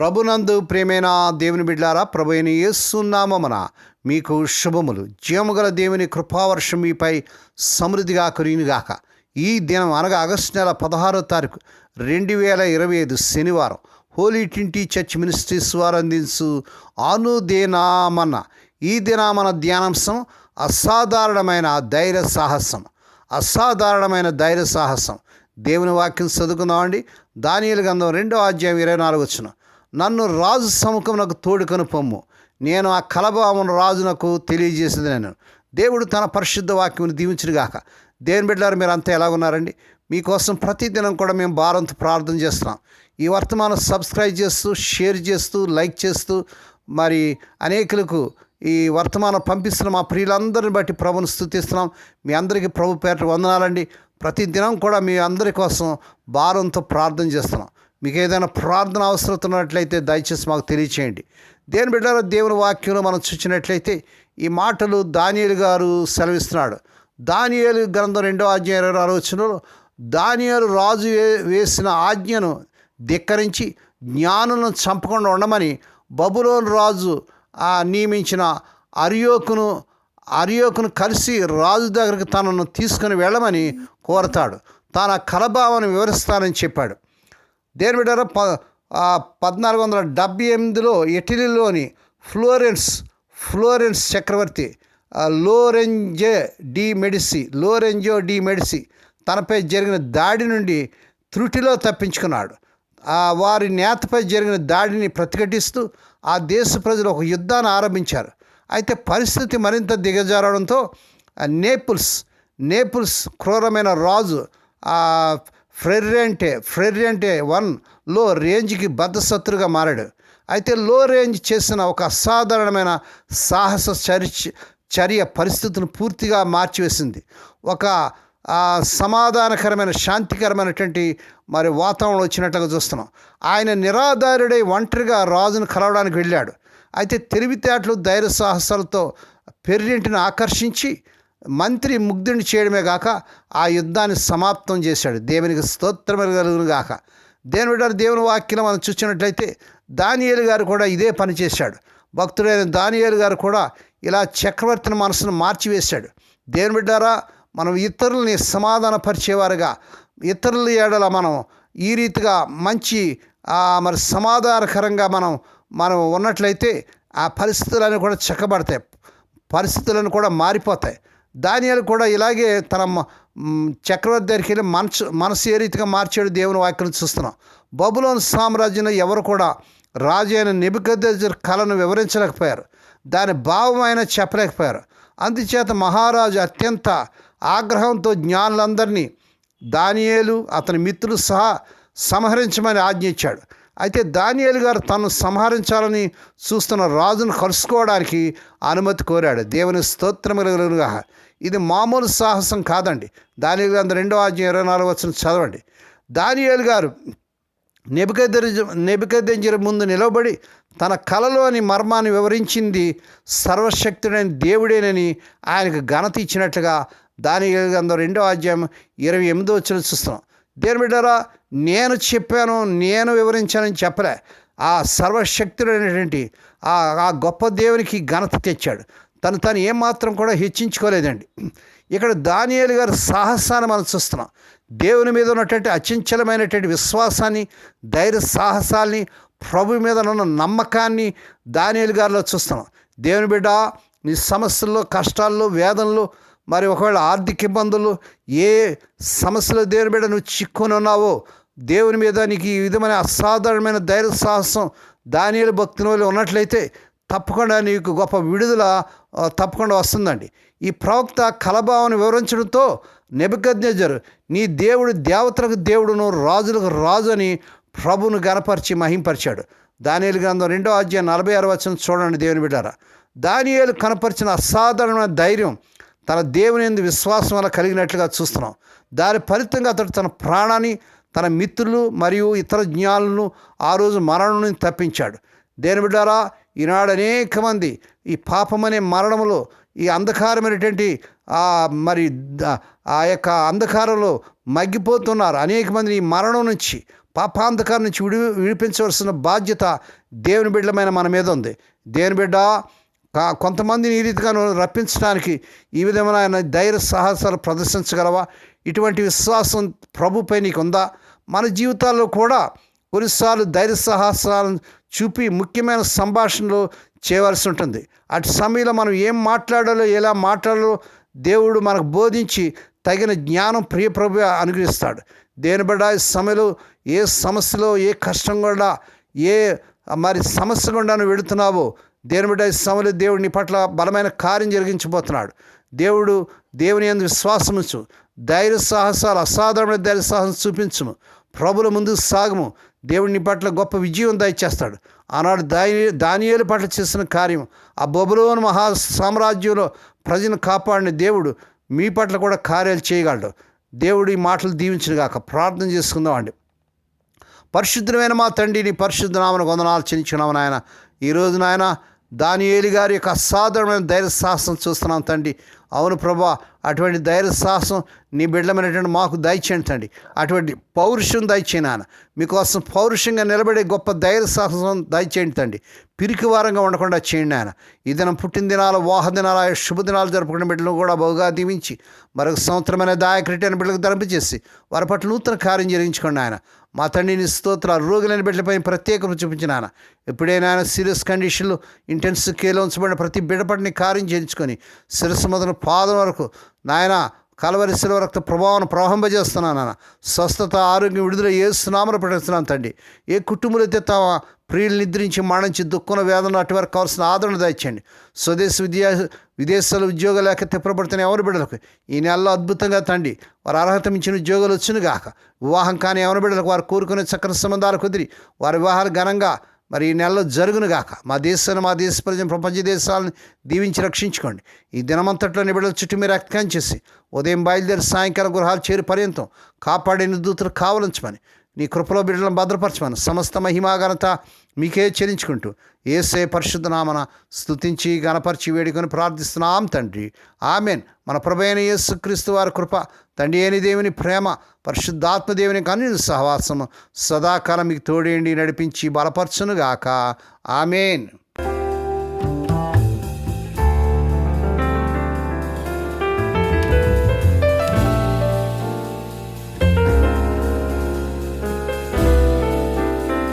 ప్రభునందు ప్రేమైన దేవుని బిడ్డారా ప్రభు అయిన యేసునామమున మీకు శుభములు. జీవముగల దేవుని కృపావర్షం మీపై సమృద్ధిగా కురియునుగాక ఈ దినం అనగా ఆగస్టు నెల పదహారో తారీఖు రెండు వేల ఇరవై ఐదు శనివారం. హోలీ టింటి చర్చ్ మినిస్ట్రీస్ వారు అందించు అనుదేనామన్న ఈ దినామన ధ్యానాంశం అసాధారణమైన ధైర్య సాహసం. అసాధారణమైన ధైర్య సాహసం. దేవుని వాక్యం చదువుకుందామండి. దానియలు గంధం రెండో అధ్యాయం ఇరవై నాలుగు వచ్చిన. నన్ను రాజు సముఖమునకు తోడుకొని పొమ్ము. నేను ఆ కలభావమును రాజునకు తెలియజేసింది నేను. దేవుడు తన పరిశుద్ధ వాక్యమును దీవించుడుగాక దేవుని బిడ్డారు మీరు అంతా ఎలా ఉన్నారండి? మీకోసం ప్రతిదినం కూడా మేము భారంతో ప్రార్థన చేస్తున్నాం. ఈ వర్తమానం సబ్స్క్రైబ్ చేస్తూ షేర్ చేస్తూ లైక్ చేస్తూ మరి అనేకులకు ఈ వర్తమానం పంపిస్తున్న మా ప్రియులందరిని బట్టి ప్రభును స్థుతిస్తున్నాం. మీ అందరికీ ప్రభు పేరు వందనాలండి. ప్రతి దినం కూడా మీ అందరి కోసం భారంతో ప్రార్థన చేస్తున్నాం. మీకు ఏదైనా ప్రార్థన అవసరం ఉన్నట్లయితే దయచేసి మాకు తెలియచేయండి. దేని బిడ్డలో దేవుని వాక్యంలో మనం చూసినట్లయితే ఈ మాటలు దానియలు గారు సెలవిస్తున్నాడు. దానియలు గ్రంథం రెండో ఆజ్ఞ ఇరవై ఆలోచనలో దానియలు రాజు వేసిన ఆజ్ఞను ధిక్కరించి జ్ఞానులను చంపకుండా ఉండమని బబులోన్ రాజు నియమించిన అరియోకును అరియోకును కలిసి రాజు దగ్గరికి తనను తీసుకుని వెళ్ళమని కోరతాడు. తాను ఆ కలభావను వివరిస్తానని చెప్పాడు. దేని బిడ్డారా ప పద్నాలుగు వందల డెబ్బై ఎనిమిదిలో ఇటలీలోని ఫ్లోరెన్స్ ఫ్లోరెన్స్ చక్రవర్తి Lorenzo de Medici Lorenzo de Medici తనపై జరిగిన దాడి నుండి త్రుటిలో తప్పించుకున్నాడు. ఆ వారి నేతపై జరిగిన దాడిని ప్రతిఘటిస్తూ ఆ దేశ ప్రజలు ఒక యుద్ధాన్ని ఆరంభించారు. అయితే పరిస్థితి మరింత దిగజారడంతో నేపుల్స్ నేపుల్స్ క్రూరమైన రాజు ఫ్రెర్రెంటే ఫ్రెర్రెంటే వన్లో రేంజ్కి బద్ధశత్రుగా మారాడు. అయితే లో రేంజ్ చేసిన ఒక అసాధారణమైన సాహస చర్య చర్య పరిస్థితిని పూర్తిగా మార్చివేసింది. ఒక సమాధానకరమైన శాంతికరమైనటువంటి మరి వాతావరణం వచ్చినట్లుగా చూస్తున్నాం. ఆయన నిరాధారుడై ఒంటరిగా రాజును కలవడానికి వెళ్ళాడు. అయితే తెలివితేటలు ధైర్య సాహసాలతో పెర్రింటిని ఆకర్షించి మంత్రి ముగ్ధుని చేయడమే గాక ఆ యుద్ధాన్ని సమాప్తం చేశాడు. దేవునికి స్తోత్రం కలుగును గాక. దేవుని బిడ్డ దేవుని వాక్యం మనం చూసినట్లయితే దానియేలు గారు కూడా ఇదే పని చేశాడు. భక్తుడైన దానియేలు గారు కూడా ఇలా చక్రవర్తిని మనసును మార్చివేశాడు. దేవుని బిడ్డారా మనం ఇతరులని సమాధానపరిచేవారుగా ఇతరుల ఏడల మనం ఈ రీతిగా మంచి మరి సమాధానకరంగా మనం మనం ఉన్నట్లయితే ఆ పరిస్థితులన్నీ కూడా చక్కబడతాయి. పరిస్థితులను కూడా మారిపోతాయి. దానియాలు కూడా ఇలాగే తన మ- చక్రవర్తి దగ్గరికి వెళ్ళి మనసు మనసు ఏ రీతిగా మార్చాడు దేవుని వాక్యం చూస్తున్నాం. బబులోన్ సామ్రాజ్యంలో ఎవరు కూడా రాజు అయిన నెబుకద్నెజర్ కళను వివరించలేకపోయారు. దాని భావం అయినా చెప్పలేకపోయారు. అందుచేత మహారాజు అత్యంత ఆగ్రహంతో జ్ఞానులందరినీ దానియేలు అతని మిత్రులు సహా సంహరించమని ఆజ్ఞ ఇచ్చాడు అయితే దానియేలు గారు తను సంహరించాలని చూస్తున్న రాజును కలుసుకోవడానికి అనుమతి కోరాడు. దేవుని స్తోత్రములుగా ఇది మామూలు సాహసం కాదండి. దానియేలు గారు రెండో ఆజ్ఞ ఇరవై నాలుగు వచ్చిన చదవండి. దానియేలు గారు నెబుకద్దెంజ ముందు నిలబడి తన కలలోని మర్మాన్ని వివరించింది. సర్వశక్తుడైన దేవుడేనని ఆయనకు ఘనత ఇచ్చినట్లుగా దాని గ్రంథం రెండో అధ్యాయం ఇరవై ఎనిమిదో వచ్చిన చూస్తున్నాం. దేని బిడ్డారా నేను చెప్పాను నేను వివరించానని చెప్పలే. ఆ సర్వశక్తుడైనటువంటి ఆ ఆ గొప్ప దేవునికి ఘనత తెచ్చాడు. తను తను ఏమాత్రం కూడా హెచ్చించుకోలేదండి. ఇక్కడ దానియేలు గారి సాహసాన్ని మనం చూస్తున్నాం. దేవుని మీద ఉన్నటువంటి అచంచలమైనటువంటి విశ్వాసాన్ని ధైర్య సాహసాల్ని ప్రభు మీద ఉన్న నమ్మకాన్ని దానియేలు గారిలో చూస్తున్నాం. దేవుని బిడ్డ నీ సమస్యల్లో కష్టాల్లో వేదనలు మరి ఒకవేళ ఆర్థిక ఇబ్బందులు ఏ సమస్యలు దేవుని బిడ్డ నువ్వు చిక్కుని ఉన్నావో దేవుని మీద నీకు ఈ విధమైన అసాధారణమైన ధైర్య సాహసం దానియేలు భక్తుని వాళ్ళు ఉన్నట్లయితే తప్పకుండా నీకు గొప్ప విడుదల తప్పకుండా వస్తుందండి. ఈ ప్రవక్త కలభావను వివరించడంతో నెబద్నెజర్ నీ దేవుడు దేవతలకు దేవుడును రాజులకు రాజు అని ప్రభును గనపరిచి మహింపరిచాడు. దానియలు గ్రంథం రెండో అధ్యాయం నలభై ఆరు వచ్చిన చూడండి దేవుని బిడ్డారా. దానియలు కనపరిచిన అసాధారణమైన ధైర్యం తన దేవుని ఎందు విశ్వాసం వల్ల కలిగినట్లుగా చూస్తున్నాం. దాని ఫలితంగా అతడు తన ప్రాణాన్ని తన మిత్రులు మరియు ఇతర జ్ఞానులను ఆ రోజు మరణం తప్పించాడు. దేని బిడ్డారా ఈనాడు అనేక మంది ఈ పాపమనే మరణములో ఈ అంధకారమైనటువంటి మరి ఆ యొక్క అంధకారంలో మగ్గిపోతున్నారు. అనేక మంది ఈ మరణం నుంచి పాపాంధకారం నుంచి విడి విడిపించవలసిన బాధ్యత దేవుని బిడ్డలమైన మన మీద ఉంది. దేవుని బిడ్డ కా- కొంతమందిని ఈ రీతిగా నువ్వు రప్పించడానికి ఈ విధమైన ధైర్య సాహసాలు ప్రదర్శించగలవా? ఇటువంటి విశ్వాసం ప్రభుపై నీకు ఉందా మన జీవితాల్లో కూడా కొన్నిసార్లు ధైర్య సాహసాలను చూపి ముఖ్యమైన సంభాషణలు చేయవలసి ఉంటుంది. అటు సమయంలో మనం ఏం మాట్లాడాలో ఎలా మాట్లాడాలో దేవుడు మనకు బోధించి తగిన జ్ఞానం ప్రియ ప్రభు అనుగ్రహిస్తాడు. దేని బడ్డ ఈ సమయంలో ఏ సమస్యలో ఏ కష్టం కూడా ఏ మరి సమస్య గుండా నువ్వు వెళుతున్నావో దేని బిడ్డ ఈ దేవుడు నీ పట్ల బలమైన కార్యం జరిగించబోతున్నాడు. దేవుడు దేవుని ఎందు విశ్వాసం ధైర్య సాహసాలు అసాధారణమైన ధైర్య సాహసం చూపించుము. ప్రభుల ముందు సాగము. దేవుడు నీ పట్ల గొప్ప విజయం దయచేస్తాడు. ఆనాడు దాని దానియేలు పట్ల చేసిన కార్యం ఆ బొబులోని మహా సామ్రాజ్యంలో ప్రజలను కాపాడిన దేవుడు మీ పట్ల కూడా కార్యాలు చేయగలడు. దేవుడు ఈ మాటలు దీవించిన గాక. ప్రార్థన చేసుకుందాం అండి. పరిశుద్ధమైన మా తండ్రిని పరిశుద్ధ నామను వందనాలు చెల్లించున్నాము నాయన. ఈరోజు నాయన దానియేలి గారి యొక్క అసాధారణమైన ధైర్య సాహసం చూస్తున్నాం తండ్రి. అవును ప్రభా అటువంటి ధైర్య సాహసం నీ బిడ్డమైనటువంటి మాకు దయచేయండి తండ్రి. అటువంటి పౌరుషం దయచేయి నాన్న. మీకోసం పౌరుషంగా నిలబడే గొప్ప ధైర్య సాహసం దయచేయండి తండ్రి. పిరికి వారంగా ఉండకుండా చేయండి ఆయన ఈ దినం పుట్టిన దినాలు వాహ దినాలు శుభదినాలు జరుపుకునే బిడ్డలను కూడా బహుగా దీవించి మరొక సంవత్సరమైన దాయకరిటి అని బిడ్డలకు ధరింపజేసి వారి పట్ల నూతన కార్యం జరిగించుకోండి ఆయన మా తండ్రిని స్తోత్ర రోగులైన బిడ్డలపై ప్రత్యేకత చూపించిన ఆయన ఎప్పుడైనా సీరియస్ కండిషన్లు ఇంటెన్సివ్ కేర్లో ఉంచబడిన ప్రతి బిడ్డ పట్ల కార్యం చేయించుకొని శిరస్సు మొదలు పాదం వరకు నాయన కలవరి శిలవ రక్త ప్రభావం ప్రవహింపజేస్తున్నాను నాన్న స్వస్థత ఆరోగ్యం విడుదల ఏ స్నామలు ప్రకటిస్తున్నాను తండ్రి. ఏ కుటుంబంలో అయితే తమ ప్రియులు నిద్రించి మరణించి దుఃఖన వేదన అటు వరకు కావాల్సిన ఆదరణ దాయించండి స్వదేశ విద్యా విదేశాలు ఉద్యోగాలు లేక తిప్పబడుతున్న ఎవరి బిడ్డలకు ఈ నెలలో అద్భుతంగా తండ్రి వారు అర్హత మించిన ఉద్యోగాలు వచ్చిన గాక. వివాహం కానీ ఎవరి బిడ్డలకు వారు కోరుకునే చక్కని సంబంధాలు కుదిరి వారి వివాహాలు ఘనంగా మరి ఈ నెలలో జరుగును గాక. మా దేశాన్ని మా దేశ ప్రజలు ప్రపంచ దేశాలను దీవించి రక్షించుకోండి. ఈ దినమంతట్లో నిబిడల చుట్టూ మీరు రక్తం చేసి ఉదయం బయలుదేరి సాయంకాలం గృహాలు చేరి పర్యంతం కాపాడే దూతలు కావలించమని నీ కృపలో బిడ్డలను భద్రపరచమని సమస్త మహిమాఘనత మీకే చెల్లించుకుంటూ ఏసే పరిశుద్ధ నామన స్థుతించి గణపరిచి వేడుకొని ప్రార్థిస్తున్నాం తండ్రి. ఆమెన్. మన ప్రభైన యేసుక్రీస్తు వారి కృప తండ్రి అయిన దేవుని ప్రేమ పరిశుద్ధాత్మ దేవుని కన్ను సహవాసము సదాకాలం మీకు తోడేండి నడిపించి బలపరచునుగాక. ఆమెన్.